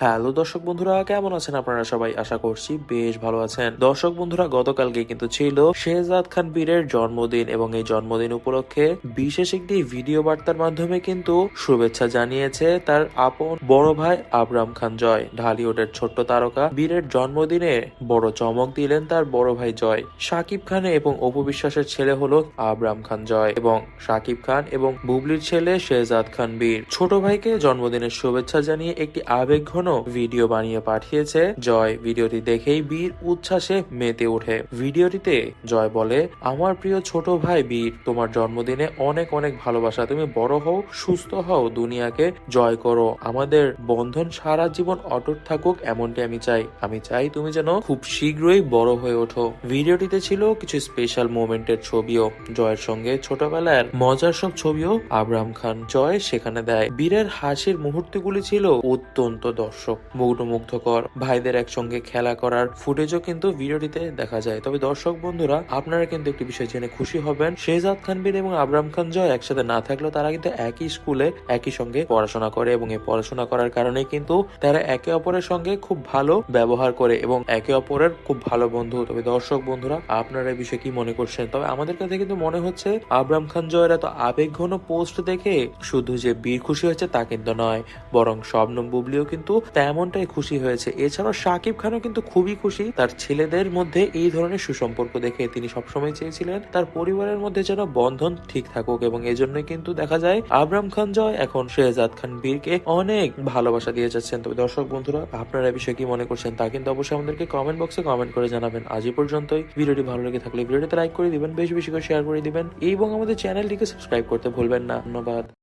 Hello দর্শক বন্ধুরা, কেমন আছেন আপনারা সবাই? আশা করছি বেশ ভালো আছেন। দর্শক বন্ধুরা, গতকালকে কিন্তু ছিল শেহজাদ খান বীরের জন্মদিন এবং এই জন্মদিন উপলক্ষে বিশেষ একটি ভিডিও বার্তার মাধ্যমে কিন্তু শুভেচ্ছা জানিয়েছে তার আপন বড় ভাই আবরাম খান জয়। ঢালিউডের ছোট্ট তারকা বীরের জন্মদিনে বড় চমক দিলেন তার বড় ভাই জয়। সাকিব খান এবং অপু বিশ্বাসের ছেলে হলো আবরাম খান জয় এবং সাকিব খান এবং বুবলির ছেলে শেহজাদ খান বীর। ছোট ভাইকে জন্মদিনের শুভেচ্ছা জানিয়ে একটি আবেগঘন ভিডিও বানিয়ে পাঠিয়েছে। জয় ভিডিওটি দেখেই বীর উচ্ছ্বাসে মেতে ওঠে। ভিডিওটিতে জয় বলে, আমার প্রিয় ছোট ভাই বীর, তোমার জন্মদিনে অনেক অনেক ভালোবাসা। তুমি বড় হও, সুস্থ হও, দুনিয়াকে জয় করো। আমাদের বন্ধন সারা জীবন অটুট থাকুক, এমনটি আমি চাই। আমি চাই তুমি যেন খুব শীঘ্রই বড় হয়ে ওঠো। ভিডিওটিতে ছিল কিছু স্পেশাল মোমেন্টের ছবিও। জয়ের সঙ্গে ছোটবেলার মজার সব ছবিও আবরাম খান। জয় সেখানে দেয়। বীরের হাসির মুহূর্তগুলি ছিল অত্যন্ত দর্শক। মুগ্ধমুগ্ধকর। ভাইদের একসঙ্গে খেলা করার ফুটেজও কিন্তু ভিডিওটিতে দেখা যায়। তবে দর্শক বন্ধুরা, আপনারা কিন্তু একটি বিষয় জেনে খুশি হবেন শেহজাদ খান বীর এবং আবরাম খান জয় একসাথে না থাকলেও তারা কিন্তু একই স্কুলে একই সঙ্গে পড়াশোনা করে এবং এই পড়াশোনা করার কারণে কিন্তু তারা একে অপরের সঙ্গে খুব ভালো ব্যবহার করে এবং একে অপরের খুব ভালো বন্ধু। তবে দর্শক বন্ধুরা, আপনারা এই বিষয়ে কি মনে করছেন? তবে আমাদের কাছে কিন্তু মনে হচ্ছে, আবরাম খান জয়ের এত আবেগ ঘন পোস্ট দেখে শুধু যে বীর খুশি হয়েছে তা কিন্তু নয়, বরং শবনম বুবলিও কিন্তু তেমনটাই খুশি হয়েছে। এছাড়াও সাকিব খানও কিন্তু খুবই খুশি। তার ছেলেদের মধ্যে এই ধরনের সুসম্পর্ক দেখে তিনি সবসময় চেয়েছিলেন তার পরিবারের মধ্যে যেন বন্ধন ঠিক থাকুক এবং এজন্যই কিন্তু দেখা যায় আবরাম খান জয় এখন শেহজাদ খান বীরকে অনেক ভালোবাসা দিয়ে যাচ্ছেন। তবে দর্শক বন্ধুরা, আপনারা বিষয়ে কি মনে করছেন তা কিন্তু অবশ্যই আমাদেরকে কমেন্ট বক্সে কমেন্ট করে জানাবেন। আজ পর্যন্তই। ভিডিওটি ভালো লেগে থাকলে ভিডিওটিতে লাইক করে দিবেন, বেশি বেশি করে শেয়ার করে দিবেন এবং আমাদের চ্যানেলটিকে সাবস্ক্রাইব করতে ভুলবেন না। ধন্যবাদ।